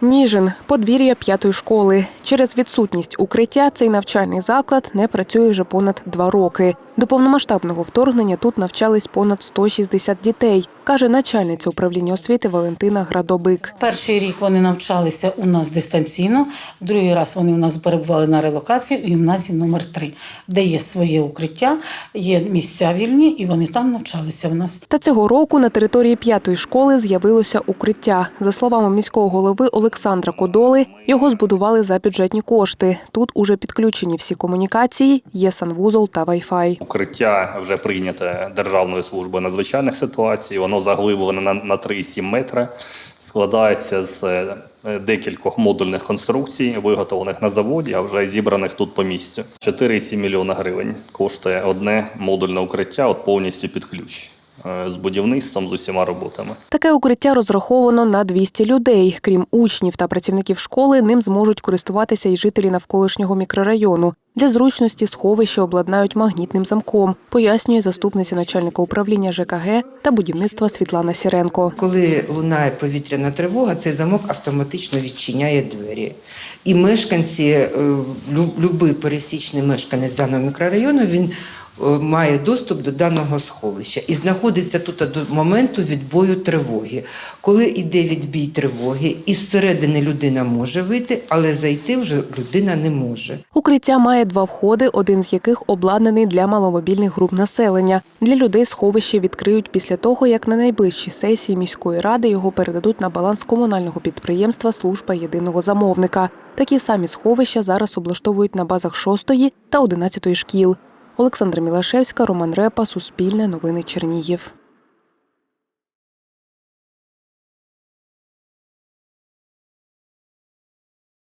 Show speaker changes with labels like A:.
A: Ніжин подвір'я п'ятої школи. Через відсутність укриття цей навчальний заклад не працює вже понад два роки. До повномасштабного вторгнення тут навчались понад 160 дітей, каже начальниця управління освіти Валентина Градобик.
B: Перший рік вони навчалися у нас дистанційно, другий раз вони у нас перебували на релокації у гімназії номер 3 де є своє укриття, є місця вільні, і вони там навчалися у нас.
A: Та цього року на території п'ятої школи з'явилося укриття. За словами міського голови Олександра Кодоли, його збудували за бюджетні кошти. Тут уже підключені всі комунікації, є санвузол та вайфай.
C: Укриття вже прийняте Державною службою надзвичайних ситуацій. Воно заглиблене на, на 3,7 метри, складається з е, декількох модульних конструкцій, виготовлених на заводі, а вже зібраних тут по місцю. 4,7 мільйона гривень коштує одне модульне укриття, от повністю під ключ. е, З будівництвом з усіма роботами.
A: Таке укриття розраховано на 200 людей. Крім учнів та працівників школи, ним зможуть користуватися і жителі навколишнього мікрорайону. Для зручності сховище обладнають магнітним замком, пояснює заступниця начальника управління ЖКГ та будівництва Світлана Сіренко.
D: Коли лунає повітряна тривога, цей замок автоматично відчиняє двері. І мешканці, е, любий пересічний мешканець даного мікрорайону, він е, має доступ до даного сховища і знаходиться тут до моменту відбою тривоги. Коли йде відбій тривоги, із середини людина може вийти, але зайти вже людина не може.
A: Укриття має два входи, один з яких обладнаний для маломобільних груп населення. Для людей сховище відкриють після того, як на найближчій сесії міської ради його передадуть на баланс комунального підприємства Служба єдиного замовника. Такі самі сховища зараз облаштовують на базах 6 та 11 шкіл. Олександра Мілашевська, Роман Репа, Суспільне, Новини Чернігів.